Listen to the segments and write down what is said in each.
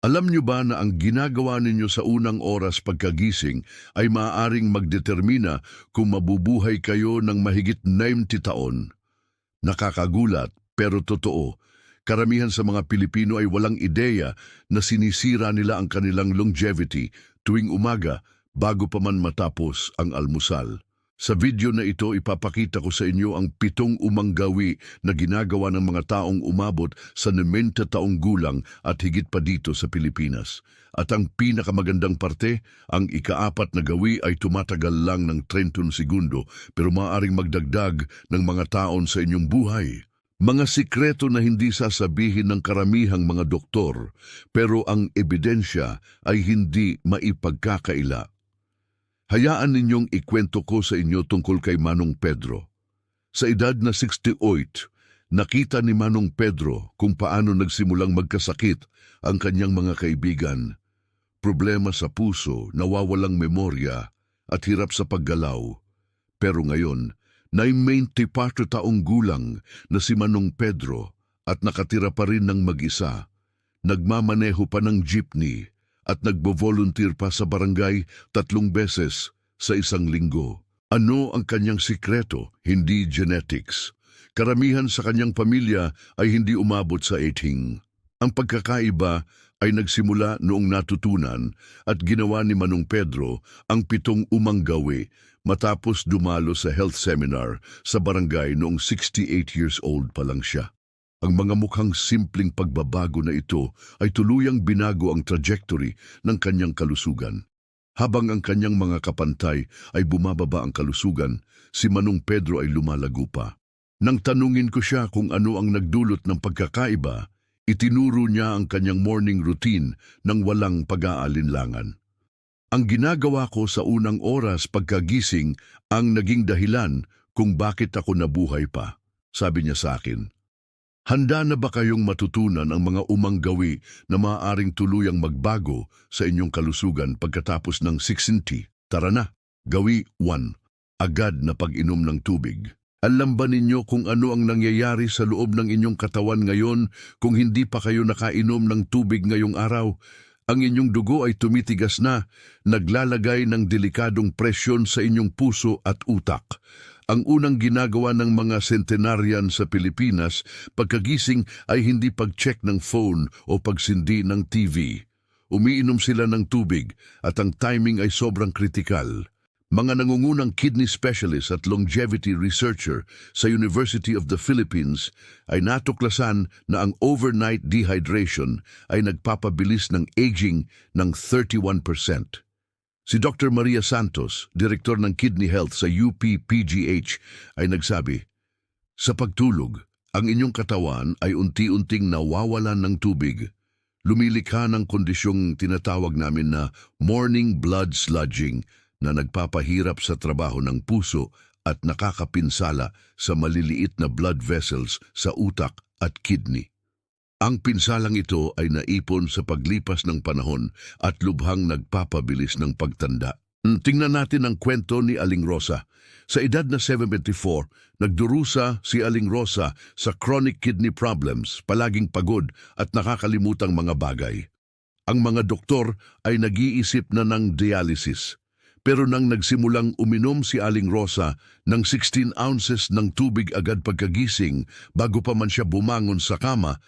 Alam niyo ba na ang ginagawa ninyo sa unang oras pagkagising ay maaaring magdetermina kung mabubuhay kayo ng mahigit 90 taon? Nakakagulat pero totoo, karamihan sa mga Pilipino ay walang ideya na sinisira nila ang kanilang longevity tuwing umaga bago pa man matapos ang almusal. Sa video na ito, ipapakita ko sa inyo ang pitong umanggawi na ginagawa ng mga taong umabot sa 90 taong gulang at higit pa dito sa Pilipinas. At ang pinakamagandang parte, ang ikaapat na gawi ay tumatagal lang ng 31 segundo pero maaaring magdagdag ng mga taon sa inyong buhay. Mga sikreto na hindi sasabihin ng karamihang mga doktor pero ang ebidensya ay hindi maipagkakaila. Hayaan ninyong ikwento ko sa inyo tungkol kay Manong Pedro. Sa edad na 68, nakita ni Manong Pedro kung paano nagsimulang magkasakit ang kanyang mga kaibigan. Problema sa puso, nawawalang memorya at hirap sa paggalaw. Pero ngayon, na 94 taong gulang na si Manong Pedro at nakatira pa rin ng mag-isa. Nagmamaneho pa ng jeepney at nagbo-volunteer pa sa barangay tatlong beses sa isang linggo. Ano ang kanyang sikreto? Hindi genetics. Karamihan sa kanyang pamilya ay hindi umabot sa 18. Ang pagkakaiba ay nagsimula noong natutunan at ginawa ni Manong Pedro ang pitong umanggawi matapos dumalo sa health seminar sa barangay noong 68 years old pa lang siya. Ang mga mukhang simpleng pagbabago na ito ay tuluyang binago ang trajectory ng kanyang kalusugan. Habang ang kanyang mga kapantay ay bumababa ang kalusugan, si Manong Pedro ay lumalago pa. Nang tanungin ko siya kung ano ang nagdulot ng pagkakaiba, itinuro niya ang kanyang morning routine ng walang pag-aalinlangan. Ang ginagawa ko sa unang oras pagkagising ang naging dahilan kung bakit ako nabuhay pa, sabi niya sa akin. Handa na ba kayong matutunan ang mga umanggawi na maaaring tuluyang magbago sa inyong kalusugan pagkatapos ng 60? Tara na, gawi 1. Agad na pag-inom ng tubig. Alam ba ninyo kung ano ang nangyayari sa loob ng inyong katawan ngayon kung hindi pa kayo nakainom ng tubig ngayong araw? Ang inyong dugo ay tumitigas na, naglalagay ng delikadong presyon sa inyong puso at utak. Ang unang ginagawa ng mga centenarian sa Pilipinas pagkagising ay hindi pag-check ng phone o pagsindi ng TV. Umiinom sila ng tubig at ang timing ay sobrang kritikal. Mga nangungunang kidney specialist at longevity researcher sa University of the Philippines ay natuklasan na ang overnight dehydration ay nagpapabilis ng aging ng 31%. Si Dr. Maria Santos, Direktor ng Kidney Health sa UP-PGH, ay nagsabi, Sa pagtulog, ang inyong katawan ay unti-unting nawawalan ng tubig. Lumilikha ng kondisyong tinatawag namin na morning blood sludging na nagpapahirap sa trabaho ng puso at nakakapinsala sa maliliit na blood vessels sa utak at kidney. Ang pinsalang ito ay naipon sa paglipas ng panahon at lubhang nagpapabilis ng pagtanda. Hmm, Tingnan natin ang kwento ni Aling Rosa. Sa edad na 74, nagdurusa si Aling Rosa sa chronic kidney problems, palaging pagod at nakakalimutang mga bagay. Ang mga doktor ay nag-iisip na ng dialysis. Pero nang nagsimulang uminom si Aling Rosa ng 16 ounces ng tubig agad pagkagising bago pa man siya bumangon sa kama,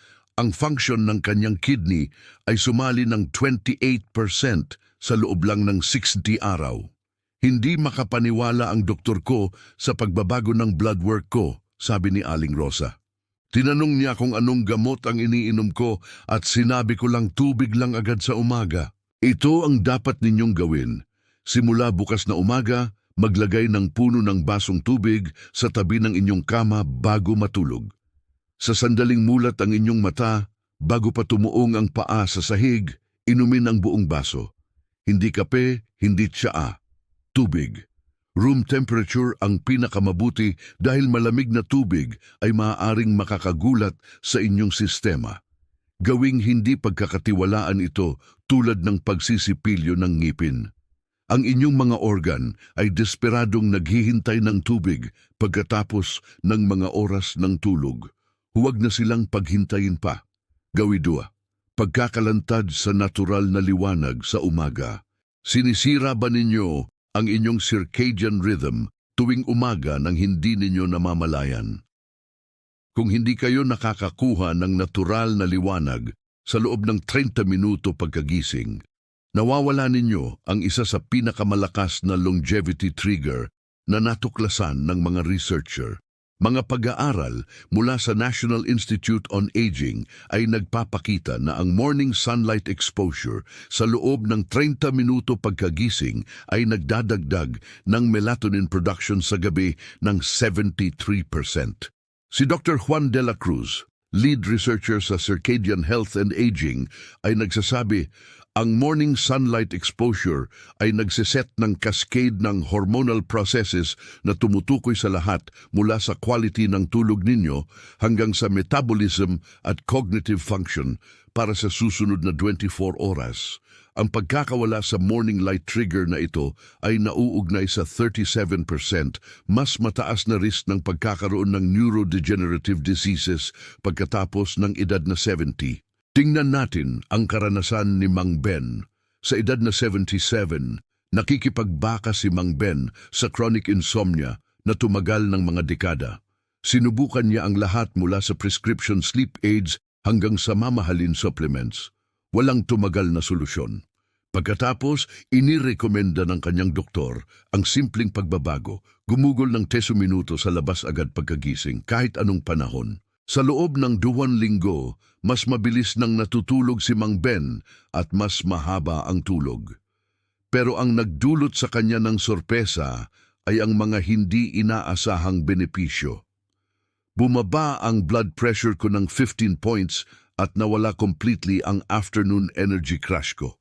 ang function ng kanyang kidney ay sumali ng 28% sa loob lang ng 60 araw. Hindi makapaniwala ang doktor ko sa pagbabago ng blood work ko, sabi ni Aling Rosa. Tinanong niya kung anong gamot ang iniinom ko at sinabi ko lang tubig lang agad sa umaga. Ito ang dapat ninyong gawin. Simula bukas na umaga, maglagay ng puno ng basong tubig sa tabi ng inyong kama bago matulog. Sa sandaling mulat ang inyong mata, bago pa tumuong ang paa sa sahig, inumin ang buong baso. Hindi kape, hindi tsaa. Tubig. Room temperature ang pinakamabuti dahil malamig na tubig ay maaaring makakagulat sa inyong sistema. Gawing hindi pagkakatiwalaan ito tulad ng pagsisipilyo ng ngipin. Ang inyong mga organ ay desperadong naghihintay ng tubig pagkatapos ng mga oras ng tulog. Huwag na silang paghintayin pa. Gawi dua. pagkakalantad sa natural na liwanag sa umaga. Sinisira ba ninyo ang inyong circadian rhythm tuwing umaga nang hindi ninyo namamalayan? Kung hindi kayo nakakakuha ng natural na liwanag sa loob ng 30 minuto pagkagising, nawawala ninyo ang isa sa pinakamalakas na longevity trigger na natuklasan ng mga researcher. Mga pag-aaral mula sa National Institute on Aging ay nagpapakita na ang morning sunlight exposure sa loob ng 30 minuto pagkagising ay nagdadagdag ng melatonin production sa gabi ng 73%. Si Dr. Juan de la Cruz, lead researcher sa Circadian Health and Aging, ay nagsasabi, ang morning sunlight exposure ay nagsiset ng cascade ng hormonal processes na tumutukoy sa lahat mula sa quality ng tulog ninyo hanggang sa metabolism at cognitive function para sa susunod na 24 oras. Ang pagkakawala sa morning light trigger na ito ay nauugnay sa 37%, mas mataas na risk ng pagkakaroon ng neurodegenerative diseases pagkatapos ng edad na 70. Tingnan natin ang karanasan ni Mang Ben. Sa edad na 77, nakikipagbaka si Mang Ben sa chronic insomnia na tumagal ng mga dekada. Sinubukan niya ang lahat mula sa prescription sleep aids hanggang sa mamahalin supplements. Walang tumagal na solusyon. Pagkatapos, inirekomenda ng kanyang doktor ang simpleng pagbabago, gumugol ng teso minuto sa labas agad pagkagising kahit anong panahon. Sa loob ng duwan linggo, mas mabilis nang natutulog si Mang Ben at mas mahaba ang tulog. Pero ang nagdulot sa kanya ng sorpresa ay ang mga hindi inaasahang benepisyo. Bumaba ang blood pressure ko ng 15 points at nawala completely ang afternoon energy crash ko.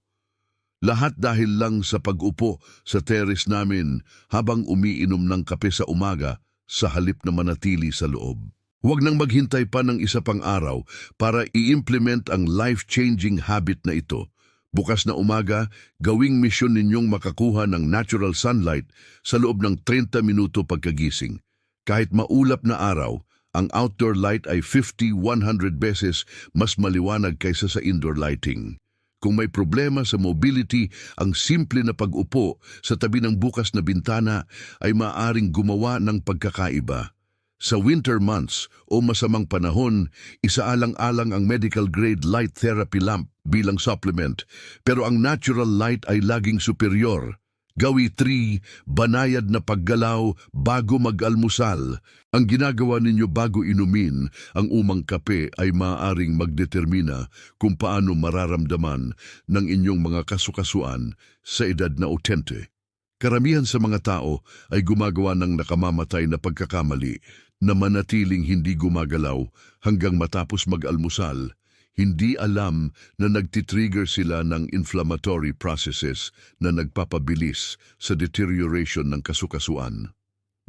Lahat dahil lang sa pag-upo sa terrace namin habang umiinom ng kape sa umaga sa halip na manatili sa loob. Huwag nang maghintay pa ng isa pang araw para i-implement ang life-changing habit na ito. Bukas na umaga, gawing misyon ninyong makakuha ng natural sunlight sa loob ng 30 minuto pagkagising. Kahit maulap na araw, ang outdoor light ay 50-100 beses mas maliwanag kaysa sa indoor lighting. Kung may problema sa mobility, ang simple na pag-upo sa tabi ng bukas na bintana ay maaring gumawa ng pagkakaiba. Sa winter months o masamang panahon, isaalang-alang ang medical grade light therapy lamp bilang supplement, pero ang natural light ay laging superior. Gawi 3, banayad na paggalaw bago mag-almusal. Ang ginagawa ninyo bago inumin ang umang kape ay maaaring magdetermina kung paano mararamdaman ng inyong mga kasukasuan sa edad na utente. Karamihan sa mga tao ay gumagawa ng nakamamatay na pagkakamali na manatiling hindi gumagalaw hanggang matapos mag-almusal. Hindi alam na nagtitrigger sila ng inflammatory processes na nagpapabilis sa deterioration ng kasukasuan.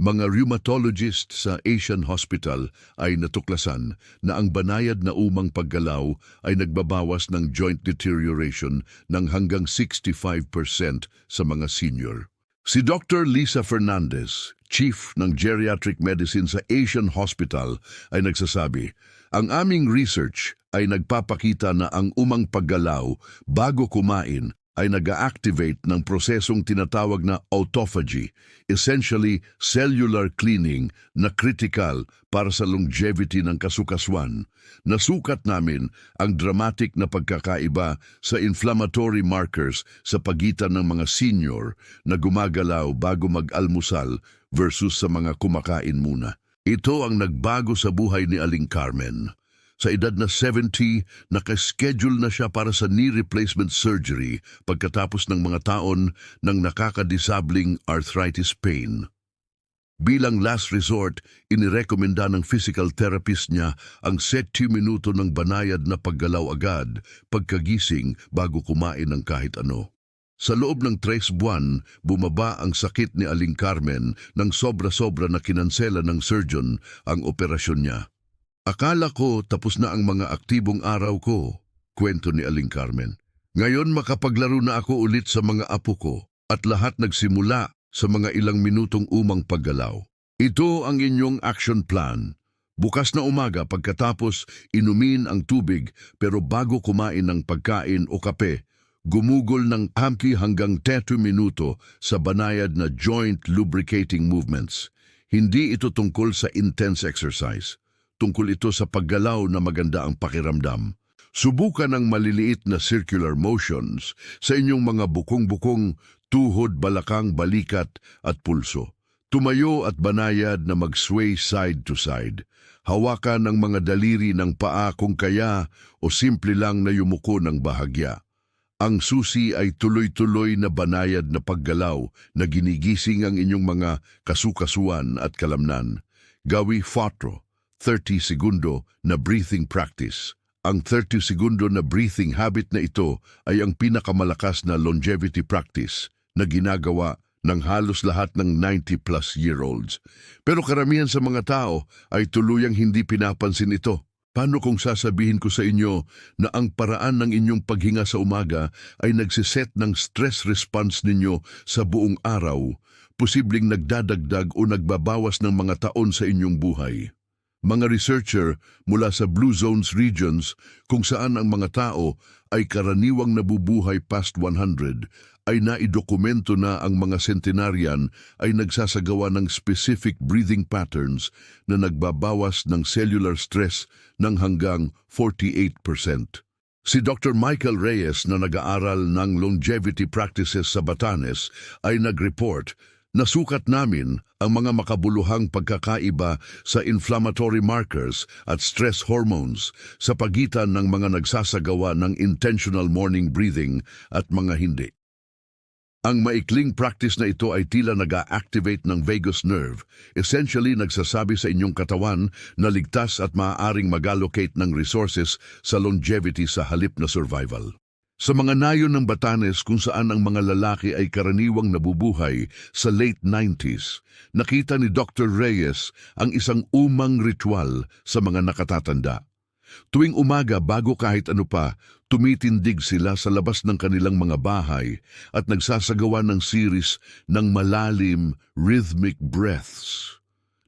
Mga rheumatologist sa Asian Hospital ay natuklasan na ang banayad na umang paggalaw ay nagbabawas ng joint deterioration ng hanggang 65% sa mga senior. Si Dr. Lisa Fernandez, Chief ng Geriatric Medicine sa Asian Hospital, ay nagsasabi, ang aming research ay nagpapakita na ang umang paggalaw bago kumain ay nag-activate ng prosesong tinatawag na autophagy, essentially cellular cleaning na critical para sa longevity ng kasukaswan. Nasukat namin ang dramatic na pagkakaiba sa inflammatory markers sa pagitan ng mga senior na gumagalaw bago mag-almusal versus sa mga kumakain muna. Ito ang nagbago sa buhay ni Aling Carmen. Sa edad na 70, nakaschedule na siya para sa knee replacement surgery pagkatapos ng mga taon ng nakakadisabling arthritis pain. Bilang last resort, inirekomenda ng physical therapist niya ang 70 minuto ng banayad na paggalaw agad pagkagising bago kumain ng kahit ano. Sa loob ng tres buwan, bumaba ang sakit ni Aling Carmen nang sobra-sobra na kinansela ng surgeon ang operasyon niya. Akala ko tapos na ang mga aktibong araw ko, kwento ni Aling Carmen. Ngayon makapaglaro na ako ulit sa mga apo ko at lahat nagsimula sa mga ilang minutong umang paggalaw. Ito ang inyong action plan. Bukas na umaga pagkatapos inumin ang tubig pero bago kumain ng pagkain o kape, gumugol ng amki hanggang 30 minuto sa banayad na joint lubricating movements. Hindi ito tungkol sa intense exercise. Tungkol ito sa paggalaw na maganda ang pakiramdam. Subukan ang maliliit na circular motions sa inyong mga bukong-bukong tuhod, balakang, balikat at pulso. Tumayo at banayad na mag-sway side to side. Hawakan ang mga daliri ng paa kung kaya o simple lang na yumuko ng bahagya. Ang susi ay tuloy-tuloy na banayad na paggalaw na ginigising ang inyong mga kasukasuan at kalamnan. Gawi 4, 30 segundo na breathing practice. Ang 30 segundo na breathing habit na ito ay ang pinakamalakas na longevity practice na ginagawa ng halos lahat ng 90-plus year olds. Pero karamihan sa mga tao ay tuluyang hindi pinapansin ito. Paano kung sasabihin ko sa inyo na ang paraan ng inyong paghinga sa umaga ay nagsiset ng stress response ninyo sa buong araw, posibleng nagdadagdag o nagbabawas ng mga taon sa inyong buhay? Mga researcher mula sa Blue Zones regions kung saan ang mga tao ay karaniwang nabubuhay past 100 ay naidokumento na ang mga centenarian ay nagsasagawa ng specific breathing patterns na nagbabawas ng cellular stress ng hanggang 48%. Si Dr. Michael Reyes na nag-aaral ng longevity practices sa Batanes ay nag-report Nasukat namin ang mga makabuluhang pagkakaiba sa inflammatory markers at stress hormones sa pagitan ng mga nagsasagawa ng intentional morning breathing at mga hindi. Ang maikling practice na ito ay tila nag-activate ng vagus nerve, essentially nagsasabi sa inyong katawan na ligtas at maaaring mag-allocate ng resources sa longevity sa halip na survival. Sa mga nayon ng Batanes kung saan ang mga lalaki ay karaniwang nabubuhay sa late 90s, nakita ni Dr. Reyes ang isang umang ritual sa mga nakatatanda. Tuwing umaga bago kahit ano pa, tumitindig sila sa labas ng kanilang mga bahay at nagsasagawa ng series ng malalim rhythmic breaths.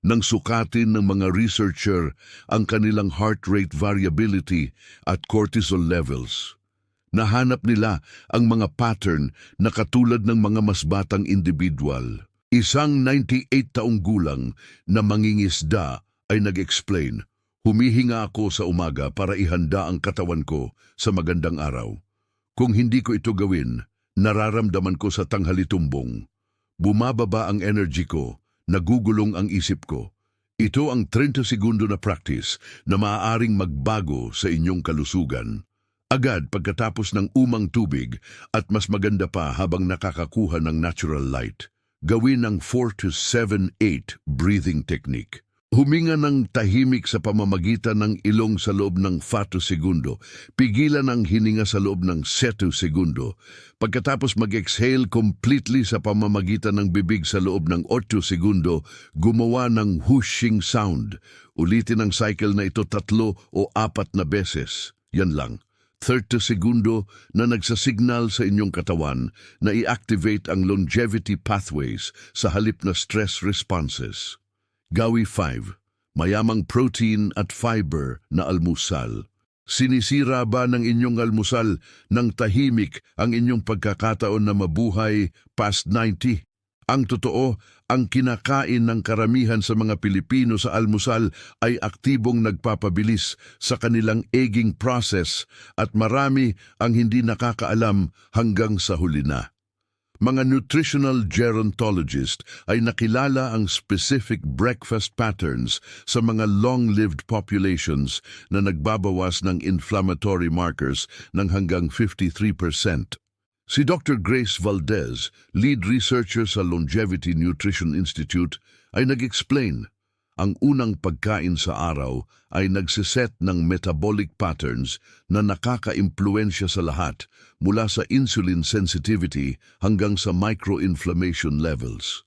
Nang sukatin ng mga researcher ang kanilang heart rate variability at cortisol levels. Nahanap nila ang mga pattern na katulad ng mga mas batang individual. Isang 98 taong gulang na mangingisda ay nag-explain, Humihinga ako sa umaga para ihanda ang katawan ko sa magandang araw. Kung hindi ko ito gawin, nararamdaman ko sa tanghali tumbong. Bumababa ang energy ko, nagugulong ang isip ko. Ito ang 30 segundo na practice na maaaring magbago sa inyong kalusugan. Agad pagkatapos ng umang tubig at mas maganda pa habang nakakakuha ng natural light. Gawin ang 4 to 7, 8 breathing technique. Huminga ng tahimik sa pamamagitan ng ilong sa loob ng 4 segundo. Pigilan ang hininga sa loob ng 7 segundo. Pagkatapos mag-exhale completely sa pamamagitan ng bibig sa loob ng 8 segundo, gumawa ng whooshing sound. Ulitin ang cycle na ito tatlo o apat na beses. Yan lang. 30 segundo na nagsasignal sa inyong katawan na i-activate ang longevity pathways sa halip na stress responses. Gawi 5. Mayamang protein at fiber na almusal. Sinisira ba ng inyong almusal ng tahimik ang inyong pagkakataon na mabuhay past 90? Ang totoo, ang kinakain ng karamihan sa mga Pilipino sa almusal ay aktibong nagpapabilis sa kanilang aging process at marami ang hindi nakakaalam hanggang sa huli na. Mga nutritional gerontologist ay nakilala ang specific breakfast patterns sa mga long-lived populations na nagbabawas ng inflammatory markers ng hanggang 53%. Si Dr. Grace Valdez, lead researcher sa Longevity Nutrition Institute, ay nag-explain ang unang pagkain sa araw ay nagsiset ng metabolic patterns na nakaka-impluensya sa lahat mula sa insulin sensitivity hanggang sa microinflammation levels.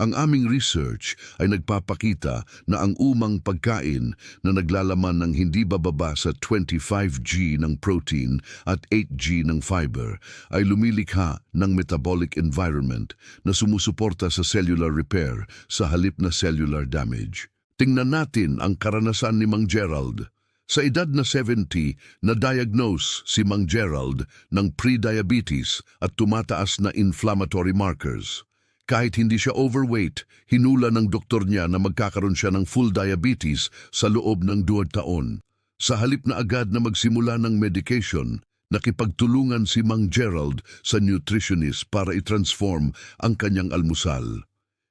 Ang aming research ay nagpapakita na ang umang pagkain na naglalaman ng hindi bababa sa 25G ng protein at 8G ng fiber ay lumilikha ng metabolic environment na sumusuporta sa cellular repair sa halip na cellular damage. Tingnan natin ang karanasan ni Mang Gerald. Sa edad na 70, na-diagnose si Mang Gerald ng pre-diabetes at tumataas na inflammatory markers. Kahit hindi siya overweight, hinula ng doktor niya na magkakaroon siya ng full diabetes sa loob ng duwag taon. Sa halip na agad na magsimula ng medication, nakipagtulungan si Mang Gerald sa nutritionist para i-transform ang kanyang almusal.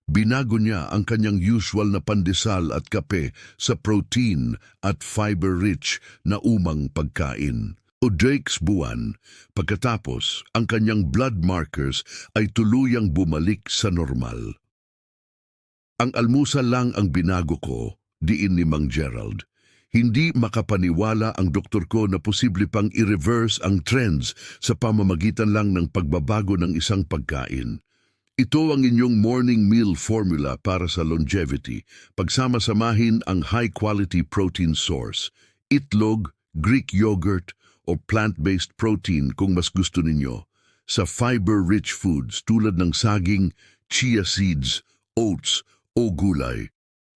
Binago niya ang kanyang usual na pandesal at kape sa protein at fiber-rich na umang pagkain. O Drake's buwan, pagkatapos ang kanyang blood markers ay tuluyang bumalik sa normal. Ang almusal lang ang binago ko, diin ni Mang Gerald. Hindi makapaniwala ang doktor ko na posible pang i-reverse ang trends sa pamamagitan lang ng pagbabago ng isang pagkain. Ito ang inyong morning meal formula para sa longevity. Pagsama-samahin ang high-quality protein source, itlog, Greek yogurt, o plant-based protein kung mas gusto ninyo. Sa fiber-rich foods tulad ng saging, chia seeds, oats, o gulay.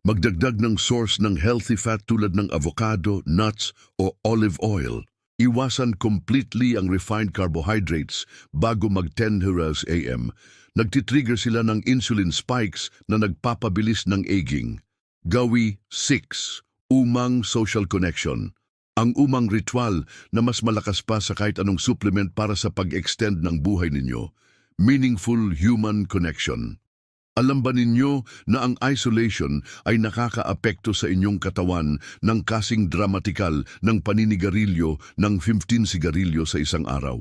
Magdagdag ng source ng healthy fat tulad ng avocado, nuts, o olive oil. Iwasan completely ang refined carbohydrates bago mag 10 hours AM. Nagtitrigger sila ng insulin spikes na nagpapabilis ng aging. Gawi 6. Umang Social Connection. Ang umang ritual na mas malakas pa sa kahit anong supplement para sa pag-extend ng buhay ninyo. Meaningful Human Connection. Alam ba ninyo na ang isolation ay nakakaapekto sa inyong katawan ng kasing dramatikal ng paninigarilyo ng 15 sigarilyo sa isang araw?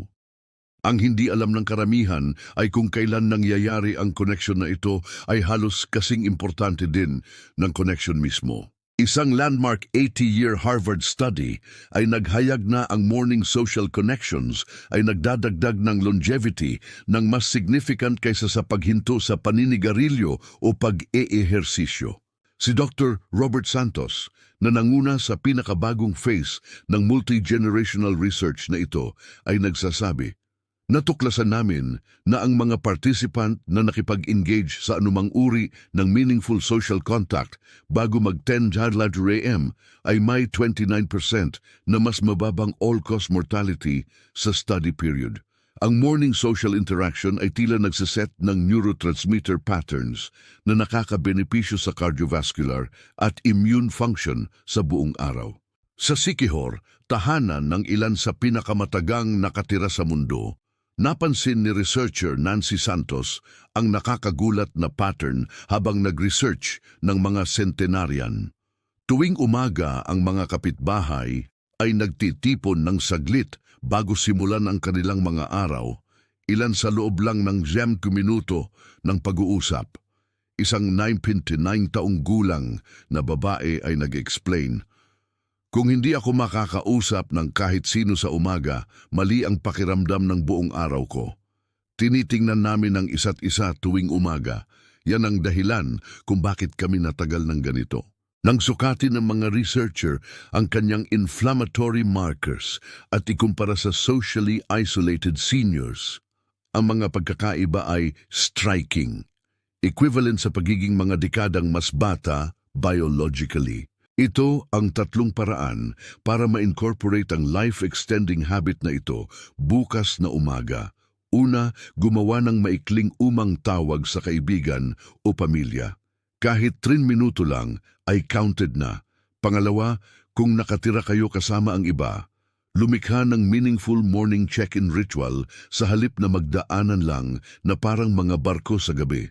Ang hindi alam ng karamihan ay kung kailan nangyayari ang connection na ito ay halos kasing importante din ng connection mismo. Isang landmark 80-year Harvard study ay naghayag na ang morning social connections ay nagdadagdag ng longevity ng mas significant kaysa sa paghinto sa paninigarilyo o pag-eehersisyo. Si Dr. Robert Santos, na nanguna sa pinakabagong phase ng multi-generational research na ito, ay nagsasabi, Natuklasan namin na ang mga participant na nakipag-engage sa anumang uri ng meaningful social contact bago mag-10 Jadlatter AM ay may 29% na mas mababang all-cause mortality sa study period. Ang morning social interaction ay tila nagsiset ng neurotransmitter patterns na nakakabenepisyo sa cardiovascular at immune function sa buong araw. Sa Sikihor, tahanan ng ilan sa pinakamatagang nakatira sa mundo, Napansin ni researcher Nancy Santos ang nakakagulat na pattern habang nag-research ng mga centenarian. Tuwing umaga ang mga kapitbahay ay nagtitipon ng saglit bago simulan ang kanilang mga araw, ilan sa loob lang ng siyam minuto ng pag-uusap. Isang 99 taong gulang na babae ay nag-explain, kung hindi ako makakausap ng kahit sino sa umaga, mali ang pakiramdam ng buong araw ko. Tinitingnan namin ang isa't isa tuwing umaga. Yan ang dahilan kung bakit kami natagal ng ganito. Nang sukatin ng mga researcher ang kanyang inflammatory markers at ikumpara sa socially isolated seniors, ang mga pagkakaiba ay striking. Equivalent sa pagiging mga dekadang mas bata biologically. Ito ang tatlong paraan para ma-incorporate ang life-extending habit na ito bukas na umaga. Una, gumawa ng maikling umang tawag sa kaibigan o pamilya. Kahit 3 minuto lang ay counted na. Pangalawa, kung nakatira kayo kasama ang iba, lumikha ng meaningful morning check-in ritual sa halip na magdaanan lang na parang mga barko sa gabi.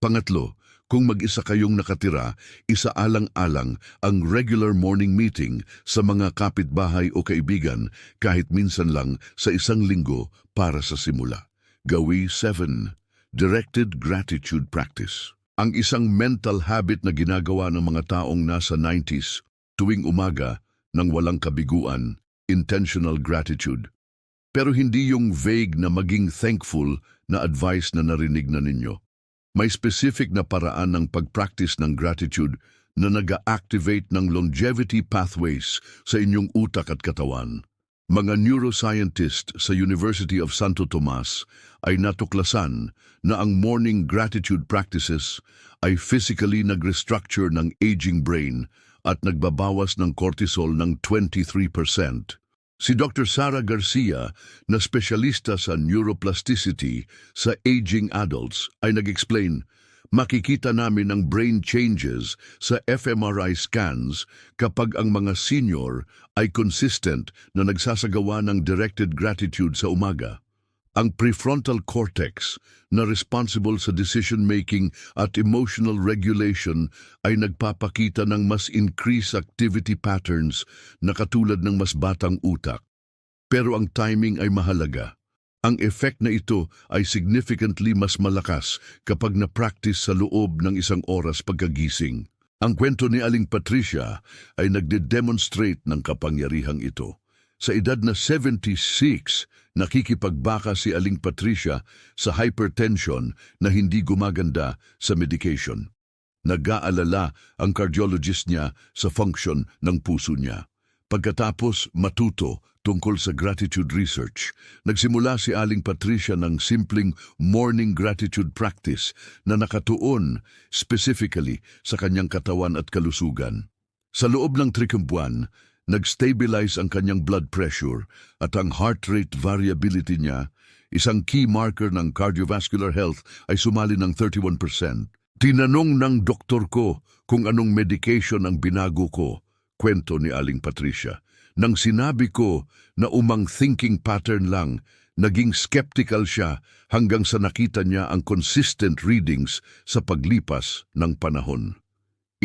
Pangatlo, kung mag-isa kayong nakatira, isaalang-alang ang regular morning meeting sa mga kapitbahay o kaibigan kahit minsan lang sa isang linggo para sa simula. Gawi 7. Directed Gratitude Practice Ang isang mental habit na ginagawa ng mga taong nasa 90s tuwing umaga ng walang kabiguan, intentional gratitude. Pero hindi yung vague na maging thankful na advice na narinig na ninyo. May specific na paraan ng pag-practice ng gratitude na nag-activate ng longevity pathways sa inyong utak at katawan. Mga neuroscientist sa University of Santo Tomas ay natuklasan na ang morning gratitude practices ay physically nag-restructure ng aging brain at nagbabawas ng cortisol ng 23%. Si Dr. Sara Garcia, na spesyalista sa neuroplasticity sa aging adults, ay nag-explain, makikita namin ang brain changes sa fMRI scans kapag ang mga senior ay consistent na nagsasagawa ng directed gratitude sa umaga. Ang prefrontal cortex na responsible sa decision-making at emotional regulation ay nagpapakita ng mas increased activity patterns na katulad ng mas batang utak. Pero ang timing ay mahalaga. Ang effect na ito ay significantly mas malakas kapag na-practice sa loob ng isang oras pagkagising. Ang kwento ni Aling Patricia ay nagde-demonstrate ng kapangyarihang ito. Sa edad na 76, nakikipagbaka si Aling Patricia sa hypertension na hindi gumaganda sa medication. Nag-aalala ang cardiologist niya sa function ng puso niya. Pagkatapos matuto tungkol sa gratitude research, nagsimula si Aling Patricia ng simpleng morning gratitude practice na nakatuon specifically sa kanyang katawan at kalusugan. Sa loob ng trikum buwan, nag-stabilize ang kanyang blood pressure at ang heart rate variability niya, isang key marker ng cardiovascular health ay sumali ng 31%. Tinanong ng doktor ko kung anong medication ang binago ko, kwento ni Aling Patricia. Nang sinabi ko na umang thinking pattern lang, naging skeptical siya hanggang sa nakita niya ang consistent readings sa paglipas ng panahon.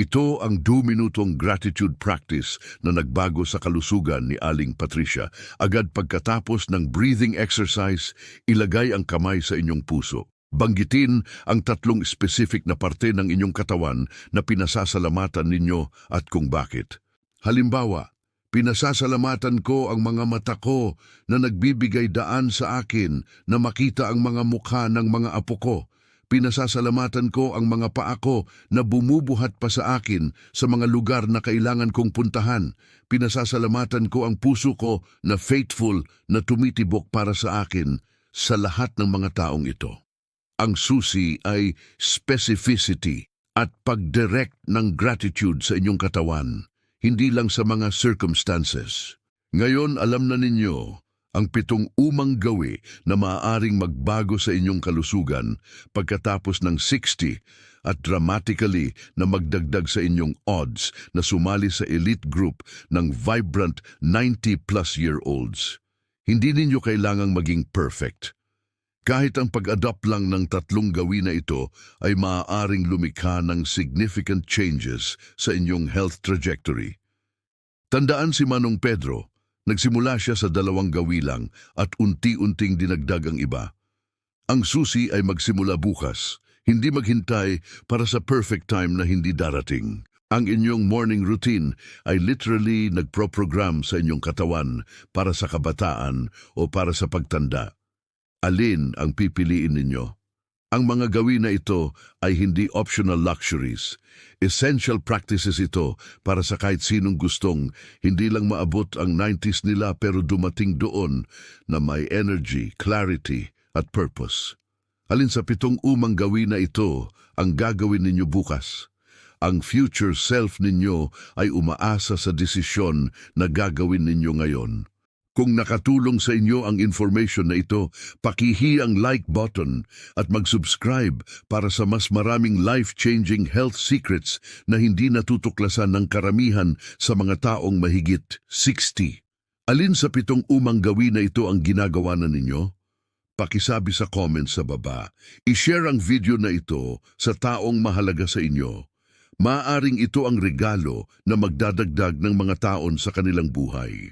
Ito ang 2-minutong gratitude practice na nagbago sa kalusugan ni Aling Patricia. Agad pagkatapos ng breathing exercise, ilagay ang kamay sa inyong puso. Banggitin ang tatlong specific na parte ng inyong katawan na pinasasalamatan ninyo at kung bakit. Halimbawa, pinasasalamatan ko ang mga mata ko na nagbibigay daan sa akin na makita ang mga mukha ng mga apo ko. Pinasasalamatan ko ang mga paa ko na bumubuhat pa sa akin sa mga lugar na kailangan kong puntahan. Pinasasalamatan ko ang puso ko na faithful na tumitibok para sa akin sa lahat ng mga taong ito. Ang susi ay specificity at pag-direct ng gratitude sa inyong katawan, hindi lang sa mga circumstances. Ngayon alam na ninyo ang pitong umang gawi na maaaring magbago sa inyong kalusugan pagkatapos ng 60 at dramatically na magdagdag sa inyong odds na sumali sa elite group ng vibrant 90-plus-year-olds. Hindi ninyo kailangang maging perfect. Kahit ang pag-adopt lang ng tatlong gawi na ito ay maaaring lumikha ng significant changes sa inyong health trajectory. Tandaan si Manong Pedro, Nagsimula siya sa dalawang gawi lang at unti-unting dinagdag ang iba. Ang susi ay magsimula bukas, hindi maghintay para sa perfect time na hindi darating. Ang inyong morning routine ay literally nagpro-program sa inyong katawan para sa kabataan o para sa pagtanda. Alin ang pipiliin ninyo? Ang mga gawin na ito ay hindi optional luxuries. Essential practices ito para sa kahit sinong gustong hindi lang maabot ang 90s nila pero dumating doon na may energy, clarity at purpose. Alin sa pitong umang gawin na ito ang gagawin ninyo bukas? Ang future self ninyo ay umaasa sa desisyon na gagawin ninyo ngayon. Kung nakatulong sa inyo ang information na ito, pakihi ang like button at mag-subscribe para sa mas maraming life-changing health secrets na hindi natutuklasan ng karamihan sa mga taong mahigit 60. Alin sa pitong umang gawin na ito ang ginagawa na ninyo? Pakisabi sa comments sa baba. I-share ang video na ito sa taong mahalaga sa inyo. Maaring ito ang regalo na magdadagdag ng mga taon sa kanilang buhay.